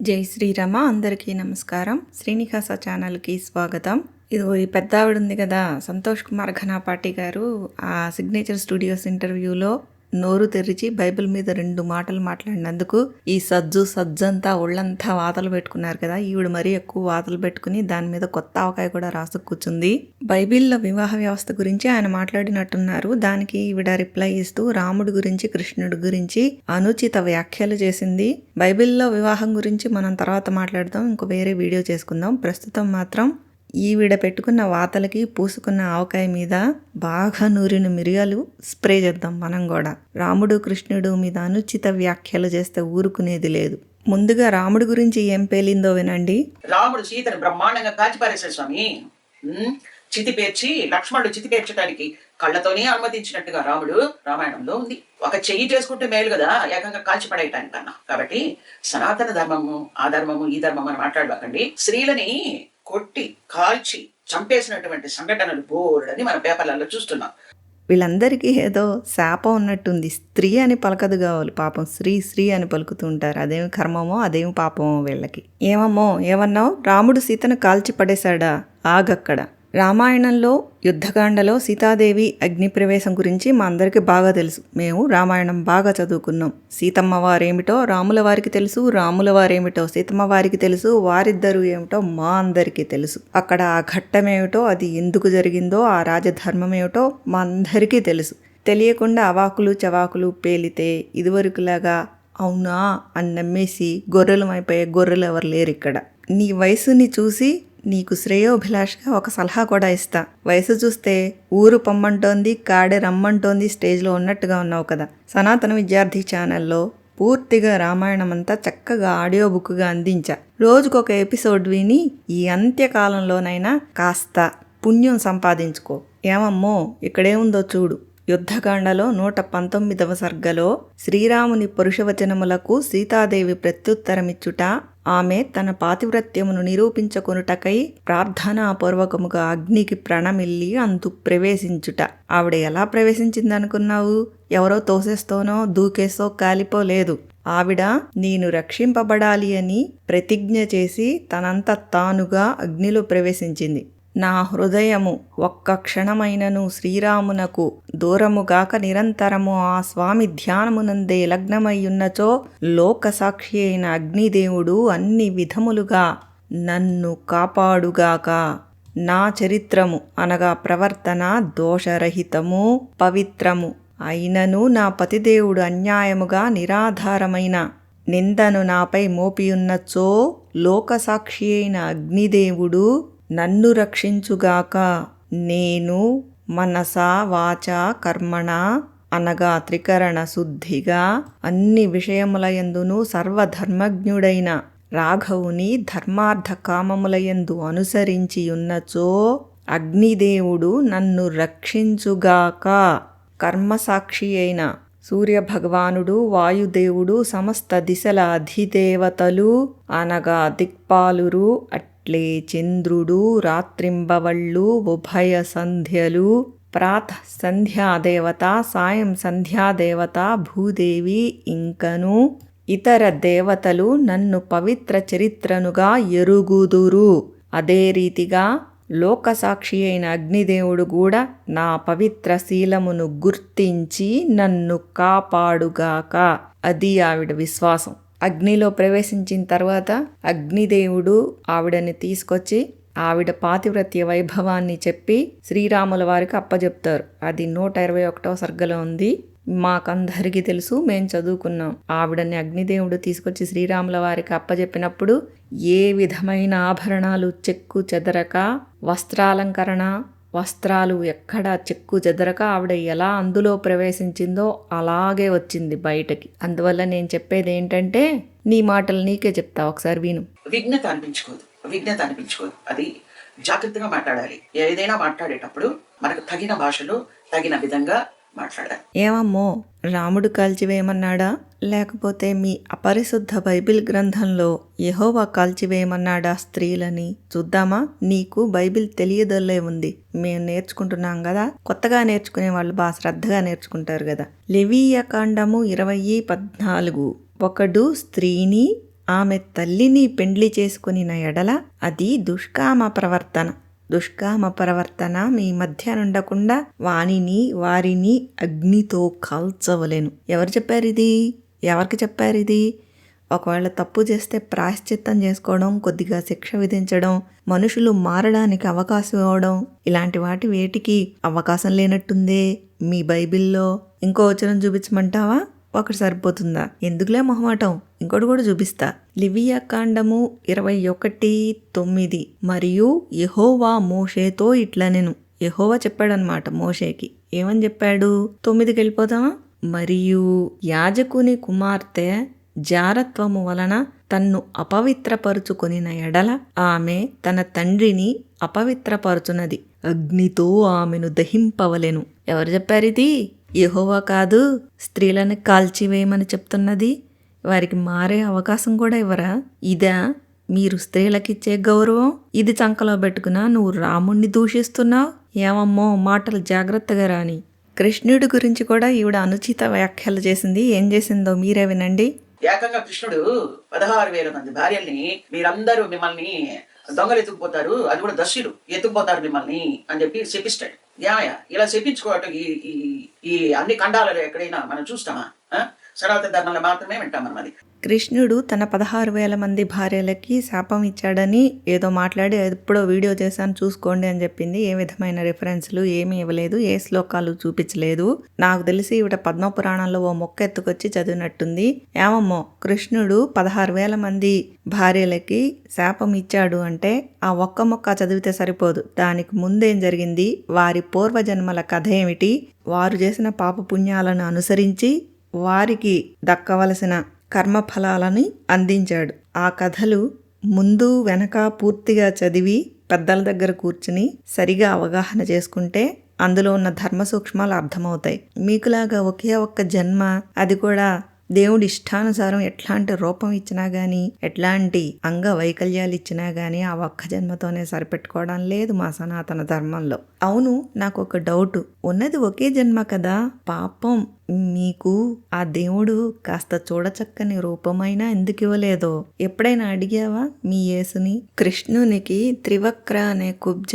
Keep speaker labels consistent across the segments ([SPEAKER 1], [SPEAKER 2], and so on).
[SPEAKER 1] జై శ్రీరామ అందరికీ నమస్కారం. శ్రీనివాస ఛానల్కి స్వాగతం. ఇదిగో ఈ పెద్ద ఆవిడ ఉంది కదా సంతోష్ కుమార్ ఘనాపాటి గారు ఆ సిగ్నేచర్ స్టూడియోస్ ఇంటర్వ్యూలో నోరు తెరిచి బైబిల్ మీద రెండు మాటలు మాట్లాడినందుకు ఈ సజ్జు సజ్జంతా ఒళ్ళంతా వాతలు పెట్టుకున్నారు కదా. ఈవిడ మరీ ఎక్కువ వాతలు పెట్టుకుని దాని మీద కొత్త ఆవకాయ కూడా రాసు కూర్చుంది. బైబిల్లో వివాహ వ్యవస్థ గురించి ఆయన మాట్లాడినట్టున్నారు. దానికి ఈవిడ రిప్లై ఇస్తూ రాముడి గురించి కృష్ణుడి గురించి అనుచిత వ్యాఖ్యలు చేసింది. బైబిల్లో వివాహం గురించి మనం తర్వాత మాట్లాడదాం. ఇంకో వేరే వీడియో చేసుకుందాం. ప్రస్తుతం మాత్రం ఈవిడ పెట్టుకున్న వాతలకి పూసుకున్న ఆవకాయ మీద బాగా నూరిన మిరియాలు స్ప్రే చేద్దాం మనం కూడా. రాముడు కృష్ణుడు మీద అనుచిత వ్యాఖ్యలు చేస్తే ఊరుకునేది లేదు. ముందుగా రాముడి గురించి ఏం పేలిందో వినండి.
[SPEAKER 2] రాముడు సీతను బ్రహ్మాండంగా కాల్చిపారేశాడు స్వామి. చితి పేర్చి లక్ష్మణుడు చితి పేర్చడానికి కళ్ళతోనే అనుమతించినట్టుగా రాముడు రామాయణంలో ఉంది. ఒక చెయ్యి చేసుకుంటే మేలు కదా ఏకంగా కాల్చి పడేయటానికన్నా. కాబట్టి సనాతన ధర్మము ఆ ధర్మము ఈ ధర్మం అని మాట్లాడబాకండి స్త్రీలని కొట్టి కాల్చి చంపేసినటువంటి సంఘటనలు బోర్డని మన పేపర్లలో చూస్తున్నాం.
[SPEAKER 1] వీళ్ళందరికీ ఏదో శాపం ఉన్నట్టుంది. స్త్రీ అని పలకదు కావాలి. పాపం స్త్రీ స్త్రీ అని పలుకుతూ ఉంటారు. అదేమి కర్మమో అదేమి పాపమో వీళ్ళకి. ఏమమ్మో ఏమన్నావు? రాముడు సీతను కాల్చి పడేశాడా? ఆగక్కడ. రామాయణంలో యుద్ధకాండలో సీతాదేవి అగ్నిప్రవేశం గురించి మా అందరికీ బాగా తెలుసు. మేము రామాయణం బాగా చదువుకున్నాం. సీతమ్మ వారేమిటో రాముల వారికి తెలుసు రాముల వారేమిటో సీతమ్మ వారికి తెలుసు వారిద్దరూ ఏమిటో మా అందరికీ తెలుసు. అక్కడ ఆ ఘట్టమేమిటో అది ఎందుకు జరిగిందో ఆ రాజధర్మం ఏమిటో మా అందరికీ తెలుసు. తెలియకుండా అవాకులు చవాకులు పేలితే ఇదివరకులాగా అవునా అని నమ్మేసి గొర్రెలమైపోయే గొర్రెలు ఎవరు లేరు ఇక్కడ నీ వయసుని చూసి నీకు శ్రేయోభిలాష్గా ఒక సలహా కూడా ఇస్తా. వయసు చూస్తే ఊరు పొమ్మంటోంది కాడే రమ్మంటోంది స్టేజ్లో ఉన్నట్టుగా ఉన్నావు కదా. సనాతన విద్యార్థి ఛానల్లో పూర్తిగా రామాయణమంతా చక్కగా ఆడియో బుక్గా అందించా. రోజుకొక ఎపిసోడ్ విని ఈ అంత్యకాలంలోనైనా కాస్త పుణ్యం సంపాదించుకో. ఏమమ్మో ఇక్కడేముందో చూడు. యుద్ధకాండలో నూట పంతొమ్మిదవ సర్గలో శ్రీరాముని పురుషవచనములకు సీతాదేవి ప్రత్యుత్తరమిచ్చుట ఆమె తన పాతివ్రత్యమును నిరూపించుకొనుటకై ప్రార్థనాపూర్వకముగా అగ్నికి ప్రణమిల్లి అందు ప్రవేశించుట. ఆవిడ ఎలా ప్రవేశించిందనుకున్నావు? ఎవరో తోసేస్తోనో దూకేసో కాలిపోలేదు ఆవిడ నేను రక్షింపబడాలి అని ప్రతిజ్ఞ చేసి తనంత తానుగా అగ్నిలో ప్రవేశించింది. నా హృదయము ఒక్క క్షణమైనను శ్రీరామునకు దూరముగాక నిరంతరము ఆ స్వామి ధ్యానమునందే లగ్నమయ్యున్నచో లోకసాక్షి అయిన అగ్నిదేవుడు అన్ని విధములుగా నన్ను కాపాడుగాక. నా చరిత్రము అనగా ప్రవర్తన దోషరహితము పవిత్రము అయినను నా పతిదేవుడు అన్యాయముగా నిరాధారమైన నిందను నాపై మోపియున్నచో లోకసాక్షి అయిన అగ్నిదేవుడు నన్ను రక్షించుగాక నేను మనసా వాచ కర్మణ అనగా త్రికరణ శుద్ధిగా అన్ని విషయములయందును సర్వధర్మజ్ఞుడైన రాఘవుని ధర్మార్థ కామములయందు అనుసరించి ఉన్నచో అగ్నిదేవుడు నన్ను రక్షించుగాక. కర్మసాక్షి అయిన సూర్యభగవానుడు వాయుదేవుడు సమస్త దిశల అధిదేవతలు అనగా దిక్పాలురు అట్లే చంద్రుడు రాత్రింబవళ్ళు ఉభయ సంధ్యలు ప్రాత సంధ్యాదేవత సాయం సంధ్యాదేవత భూదేవి ఇంకను ఇతర దేవతలు నన్ను పవిత్ర చరిత్రనుగా ఎరుగుదురు. అదే రీతిగా లోకసాక్షి అయిన అగ్నిదేవుడు కూడా నా పవిత్ర శీలమును గుర్తించి నన్ను కాపాడుగాక. అది ఆవిడ విశ్వాసం. అగ్నిలో ప్రవేశించిన తర్వాత అగ్నిదేవుడు ఆవిడని తీసుకొచ్చి ఆవిడ పాతివ్రత్య వైభవాన్ని చెప్పి శ్రీరాముల వారికి అప్పజెప్తారు. అది నూట ఇరవై ఒకటో సర్గలో ఉంది. మాకందరికీ తెలుసు మేము చదువుకున్నాం. ఆవిడని అగ్నిదేవుడు తీసుకొచ్చి శ్రీరాముల వారికి అప్పజెప్పినప్పుడు ఏ విధమైన ఆభరణాలు చెక్కు చెదరక వస్త్రాలంకరణ వస్త్రాలు ఎక్కడా చెక్కు చెదరక ఆవిడ ఎలా అందులో ప్రవేశించిందో అలాగే వచ్చింది బయటకి. అందువల్ల నేను చెప్పేది ఏంటంటే నీ మాటలు నీకే చెప్తా ఒకసారి విను.
[SPEAKER 2] విఘ్నత అనిపించుకోదు. విఘ్నత అనిపించుకోదు. అది జాగ్రత్తగా మాట్లాడాలి. ఏదైనా మాట్లాడేటప్పుడు మనకు తగిన భాషలో తగిన విధంగా మాట్లాడాలి.
[SPEAKER 1] ఏమమ్మో రాముడు కాల్చివేయమన్నాడా? లేకపోతే మీ అపరిశుద్ధ బైబిల్ గ్రంథంలో యహోవా కాల్చివేయమన్నాడా స్త్రీలని? చూద్దామా? నీకు బైబిల్ తెలియదల్లే ఉంది. మేము నేర్చుకుంటున్నాం కదా కొత్తగా నేర్చుకునే వాళ్ళు బాగా శ్రద్ధగా నేర్చుకుంటారు కదా లెవీయ కాండము ఇరవై పద్నాలుగు. ఒకడు స్త్రీని ఆమె తల్లిని పెండ్లి చేసుకునిన ఎడల అది దుష్కామ ప్రవర్తన. దుష్కామ ప్రవర్తన మీ మధ్య నుండకుండా వానిని వారిని అగ్నితో కాల్చవలేను. ఎవరు చెప్పారు ఇది? ఎవరికి చెప్పారు ఇది? ఒకవేళ తప్పు చేస్తే ప్రాయశ్చిత్తం చేసుకోవడం కొద్దిగా శిక్ష విధించడం మనుషులు మారడానికి అవకాశం ఇవ్వడం ఇలాంటి వాటి వేటికి అవకాశం లేనట్టుందే మీ బైబిల్లో. ఇంకో వచనం చూపించమంటావా? ఒకటి సరిపోతుందా? ఎందుకులే మొహమాటం? ఇంకోటి కూడా చూపిస్తా. లివియా కాండము ఇరవై ఒకటి తొమ్మిది. మరియు యహోవా మోషేతో ఇట్లా నేను యహోవా చెప్పాడనమాట మోషేకి. ఏమని చెప్పాడు? తొమ్మిదికి వెళ్ళిపోతామా మరియు యాజకుని కుమార్తె జారత్వము వలన తన్ను అపవిత్రపరుచుకొనిన ఎడల ఆమె తన తండ్రిని అపవిత్రపరుచున్నది అగ్నితో ఆమెను దహింపవలెను. ఎవరు చెప్పారు ఇది? యహోవా కాదు స్త్రీలను కాల్చివేయమని చెప్తున్నది. వారికి మారే అవకాశం కూడా ఇవ్వరా? ఇదా మీరు స్త్రీలకిచ్చే గౌరవం? ఇది చంకలో పెట్టుకున్నా నువ్వు రాముణ్ణి దూషిస్తున్నావు? ఏమమ్మో మాటలు జాగ్రత్తగా రాని. కృష్ణుడి గురించి కూడా ఈవిడ అనుచిత వ్యాఖ్యలు చేసింది. ఏం చేసిందో మీరే వినండి.
[SPEAKER 2] ఏకంగా కృష్ణుడు పదహారు వేల మంది భార్యల్ని మీరందరూ మిమ్మల్ని దొంగలు ఎత్తుకుపోతారు. అది కూడా దశలు ఎత్తుకుపోతారు మిమ్మల్ని అని చెప్పి శపిస్తాడు. న్యాయ ఇలా శపించుకోవటం ఈ ఈ ఈ అన్ని ఖండాలలో ఎక్కడైనా మనం చూస్తామా? సనాతన ధర్మంలో మాత్రమే వింటాం మనం అది.
[SPEAKER 1] కృష్ణుడు తన పదహారు వేల మంది భార్యలకి శాపం ఇచ్చాడని ఏదో మాట్లాడి ఎప్పుడో వీడియో చేశాను చూసుకోండి అని చెప్పింది. ఏ విధమైన రిఫరెన్స్లు ఏమీ ఇవ్వలేదు ఏ శ్లోకాలు చూపించలేదు. నాకు తెలిసి ఇవిడ పద్మపురాణంలో ఓ మొక్క ఎత్తుకొచ్చి చదివినట్టుంది. ఏమమ్మో కృష్ణుడు పదహారు వేల మంది భార్యలకి శాపం ఇచ్చాడు అంటే ఆ ఒక్క మొక్క చదివితే సరిపోదు. దానికి ముందేం జరిగింది? వారి పూర్వజన్మల కథ ఏమిటి? వారు చేసిన పాప పుణ్యాలను అనుసరించి వారికి దక్కవలసిన కర్మఫలాలని అందించాడు. ఆ కథలు ముందు వెనక పూర్తిగా చదివి పెద్దల దగ్గర కూర్చుని సరిగా అవగాహన చేసుకుంటే అందులో ఉన్న ధర్మ సూక్ష్మాలు అర్థమవుతాయి. మీకులాగా ఒకే ఒక్క జన్మ అది కూడా దేవుడి ఇష్టానుసారం ఎట్లాంటి రూపం ఇచ్చినా కానీ ఎట్లాంటి అంగ వైకల్యాలు ఇచ్చినా కానీ ఆ ఒక్క జన్మతోనే సరిపెట్టుకోవడం లేదు మా సనాతన ధర్మంలో. అవును నాకు ఒక డౌట్. ఉన్నది ఒకే జన్మ కదా? పాపం. మీకు ఆ దేవుడు కాస్త చూడచక్కని రూపమైనా ఎందుకు ఇవ్వలేదో? ఎప్పుడైనా అడిగావా మీ యేసుని? కృష్ణునికి త్రివక్ర అనే కుబ్జ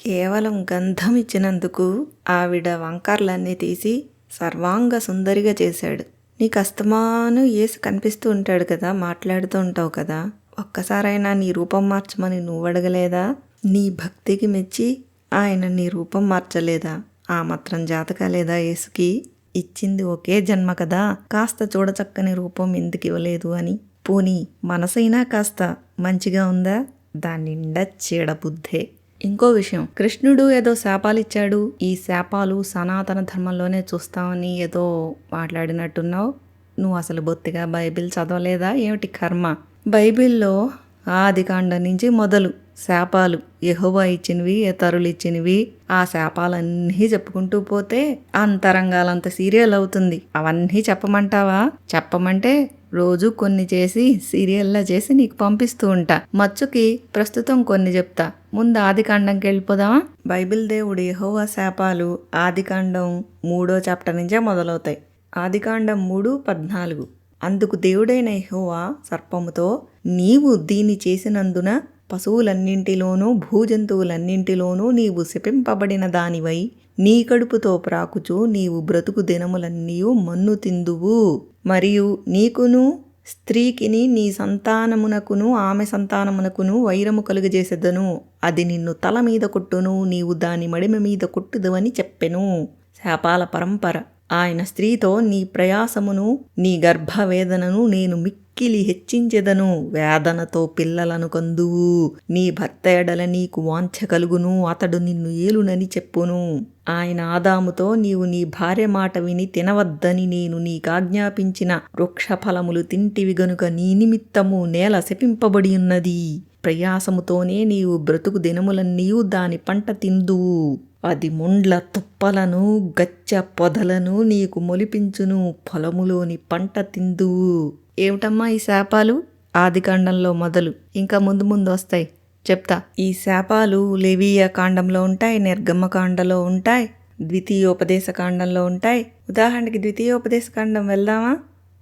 [SPEAKER 1] కేవలం గంధం ఇచ్చినందుకు ఆవిడ వంకర్లన్నీ తీసి సర్వాంగ సుందరిగా చేశాడు. నీకు అస్తమాను ఏసు కనిపిస్తూ ఉంటాడు కదా మాట్లాడుతూ ఉంటావు కదా ఒక్కసారైనా నీ రూపం మార్చమని నువ్వు అడగలేదా? నీ భక్తికి మెచ్చి ఆయన నీ రూపం మార్చలేదా? ఆ మాత్రం జాతకాలేదా యేసుకి? ఇచ్చింది ఒకే జన్మ కదా కాస్త చూడచక్కని రూపం ఎందుకు ఇవ్వలేదు అని. పోనీ మనసైనా కాస్త మంచిగా ఉందా? దాని నిండా చీడబుద్ధే ఇంకో విషయం. కృష్ణుడు ఏదో శాపాలిచ్చాడు. ఈ శాపాలు సనాతన ధర్మంలోనే చూస్తామని ఏదో మాట్లాడినట్టున్నావు. నువ్వు అసలు బొత్తిగా బైబిల్ చదవలేదా? ఏమిటి కర్మ? బైబిల్లో ఆది కాండం నుంచి మొదలు శాపాలు. ఎహోవా ఇచ్చినవి ఇతరులు ఇచ్చినవి ఆ శాపాలన్నీ చెప్పుకుంటూ పోతే అంతరంగాలంత సీరియల్ అవుతుంది. అవన్నీ చెప్పమంటావా? చెప్పమంటే రోజు కొన్ని చేసి సీరియల్లా చేసి నీకు పంపిస్తూ ఉంటా. మచ్చుకి ప్రస్తుతం కొన్ని చెప్తా. ముందు ఆదికాండంకి వెళ్ళిపోదామా? బైబిల్ దేవుడు యహోవా శాపాలు ఆదికాండం మూడో చాప్టర్ నుంచే మొదలవుతాయి. ఆదికాండం మూడు పద్నాలుగు. అందుకు దేవుడైన యహోవా సర్పముతో నీవు దీన్ని చేసినందున పశువులన్నింటిలోనూ భూజంతువులన్నింటిలోనూ నీవు శపింపబడిన దానివై నీ కడుపుతో ప్రాకుచు నీవు బ్రతుకు దినములన్నీ మన్ను తిందువు. మరియు నీకును స్త్రీకిని నీ సంతానమునకును ఆమె సంతానమునకును వైరము కలుగజేసెదను. అది నిన్ను తల మీద కొట్టును నీవు దాని మడిమ మీద కొట్టుదవని చెప్పెను. శాపాల పరంపర. ఆయన స్త్రీతో నీ ప్రయాసమును నీ గర్భవేదనను నేను మిక్కిలి హెచ్చించెదను. వేదనతో పిల్లలను కందువు. నీ భర్త ఎడల నీకు వాంఛ కలుగును. అతడు నిన్ను ఏలునని చెప్పును. ఆయన ఆదాముతో నీవు నీ భార్య మాట విని తినవద్దని నేను నీకాజ్ఞాపించిన వృక్ష ఫలములు తింటివి గనుక నీ నిమిత్తము నేల శపింపబడి ఉన్నది. ప్రయాసముతోనే నీవు బ్రతుకు దినములన్నీయు దాని పంట తిందువు. అది ముండ్ల తుప్పలను గచ్చ పొదలను నీకు మొలిపించును పొలములోని పంట తిందువు. ఏమిటమ్మా ఈ శాపాలు? ఆదికాండంలో మొదలు. ఇంకా ముందు ముందు వస్తాయి. చెప్తా. ఈ శాపాలు లేవీయ కాండంలో ఉంటాయి నిర్గమ కాండలో ఉంటాయి ద్వితీయోపదేశ కాండంలో ఉంటాయి. ఉదాహరణకి ద్వితీయోపదేశ కాండం వెళ్దామా?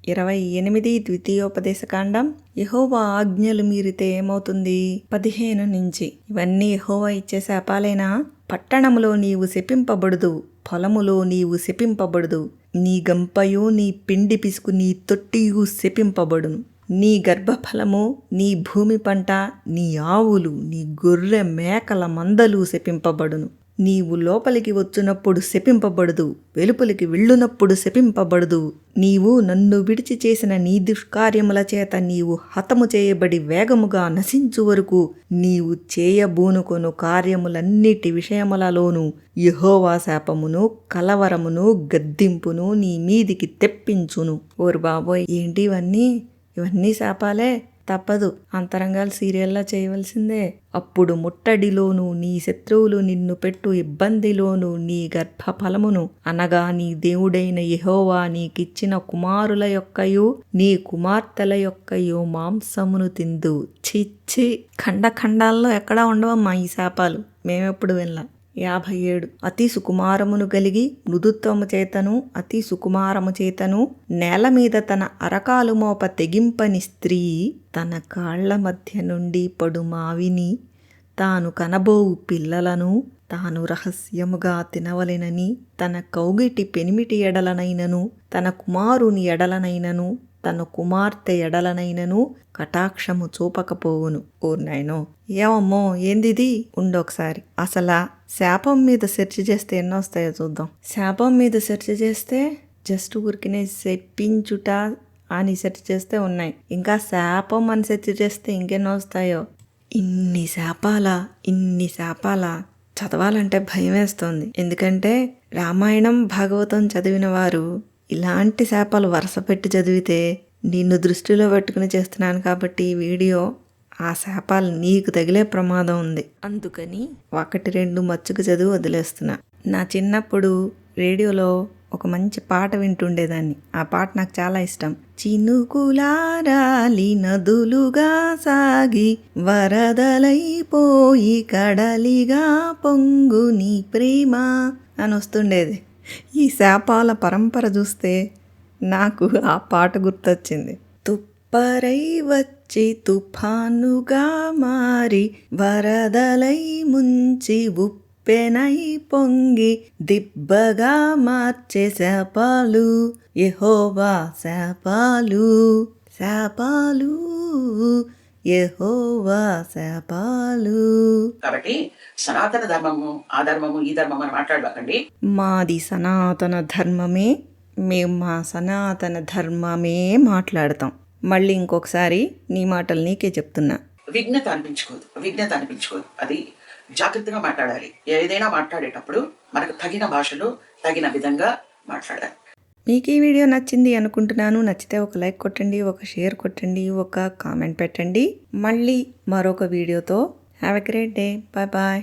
[SPEAKER 1] ఇరవై ఎనిమిది ద్వితీయోపదేశకాండం యహోవా ఆజ్ఞలు మీరితే ఏమవుతుంది? పదిహేను నుంచి. ఇవన్నీ యహోవా ఇచ్చే శాపాలేనా? పట్టణములో నీవు శపింపబడుదు పొలములో నీవు శపింపబడుదు నీ గంపయు నీ పిండి పిసుకు నీ తొట్టియు శపింపబడును. నీ గర్భఫలము నీ భూమి పంట నీ ఆవులు నీ గొర్రె మేకల మందలు శపింపబడును. నీవు లోపలికి వచ్చినప్పుడు శపింపబడదు వెలుపలికి వెళ్ళునప్పుడు శపింపబడదు. నీవు నన్ను విడిచి చేసిన నీ దుష్కార్యముల చేత నీవు హతము చేయబడి వేగముగా నశించు వరకు నీవు చేయబూనుకొను కార్యములన్నిటి విషయములలోనూ. యహోవా శాపమును కలవరమును గద్దింపును నీ మీదికి తెప్పించును. ఓరు బాబోయ్ ఏంటి ఇవన్నీ? ఇవన్నీ శాపాలే? తప్పదు. అంతరంగాలు సీరియల్లా చేయవలసిందే. అప్పుడు ముట్టడిలోను నీ శత్రువులు నిన్ను పెట్టు ఇబ్బందిలోను నీ గర్భఫలమును అనగా నీ దేవుడైన యహోవా నీకిచ్చిన కుమారుల యొక్కయు నీ కుమార్తెల యొక్కయు మాంసమును తిందు. చిచ్చి ఖండ ఖండాల్లో ఎక్కడా ఉండవమ్మా ఈ శాపాలు. మేమెప్పుడు వెళ్ళా యాభై ఏడు అతి సుకుమారమును గలిగి మృదుత్వము చేతను అతి సుకుమారము చేతను నేల మీద తన అరకాలు మోప తెగింపని స్త్రీ తన కాళ్ళ మధ్య నుండి పడు మావిని తాను కనబోవు పిల్లలను తాను రహస్యముగా తినవలెనని తన కౌగిటి పెనిమిటి ఎడలనైనను తన కుమారుని ఎడలనైనను తన కుమార్తె ఎడలనైనను కటాక్షము చూపకపోవును. ఓ నాయనో ఏమమ్మో ఏందిది? ఉండొకసారి అసలా శాపం మీద సెర్చ్ చేస్తే ఎన్నో వస్తాయో చూద్దాం. శాపం మీద సెర్చ్ చేస్తే జస్ట్ ఊరికినే చెప్పించుట అని సెర్చ్ చేస్తే ఉన్నాయి. ఇంకా శాపం అని సెర్చ్ చేస్తే ఇంకెన్నో వస్తాయో ఇన్ని శాపాలా? ఇన్ని శాపాలా? చదవాలంటే భయం వేస్తుంది ఎందుకంటే రామాయణం భాగవతం చదివిన వారు ఇలాంటి శాపాలు వరుస పెట్టి చదివితే నిన్ను దృష్టిలో పెట్టుకుని చేస్తున్నాను కాబట్టి ఈ వీడియో ఆ శాపాలు నీకు తగిలే ప్రమాదం ఉంది. అందుకని ఒకటి రెండు మచ్చుకు చదువు వదిలేస్తున్నా. నా చిన్నప్పుడు రేడియోలో ఒక మంచి పాట వింటుండేదాన్ని. ఆ పాట నాకు చాలా ఇష్టం. చినుకులారాలి నదులుగా సాగి వరదలైపోయి కడలిగా పొంగు నీ ప్రేమ అని వస్తుండేది. ఈ శాపాల పరంపర చూస్తే నాకు ఆ పాట గుర్తొచ్చింది. తుప్పరై వచ్చి తుఫానుగా మారి వరదలై ముంచి ఉప్పెనై పొంగి దిబ్బగా మార్చే శాపాలు యెహోవా శాపాలు శాపాలు. యెహోవా శాపాలు.
[SPEAKER 2] కాబట్టి సనాతన ధర్మము ఆ ధర్మము ఈ ధర్మము అని మాట్లాడబాకండి
[SPEAKER 1] మాది సనాతన ధర్మమే మేము మా సనాతన ధర్మమే మాట్లాడతాం. మళ్ళీ ఇంకొకసారి నీ మాటలు నీకే చెప్తున్నా.
[SPEAKER 2] విఘ్నత అనిపించుకోదు విఘ్నత అనిపించుకోదు. అది జాగ్రత్తగా మాట్లాడాలి. ఏదైనా మాట్లాడేటప్పుడు మనకు తగిన భాషలో తగిన విధంగా మాట్లాడాలి.
[SPEAKER 1] మీకు ఈ వీడియో నచ్చింది అనుకుంటున్నాను నచ్చితే ఒక లైక్ కొట్టండి ఒక షేర్ కొట్టండి ఒక కామెంట్ పెట్టండి. మళ్ళీ మరొక వీడియోతో. Have a great day bye bye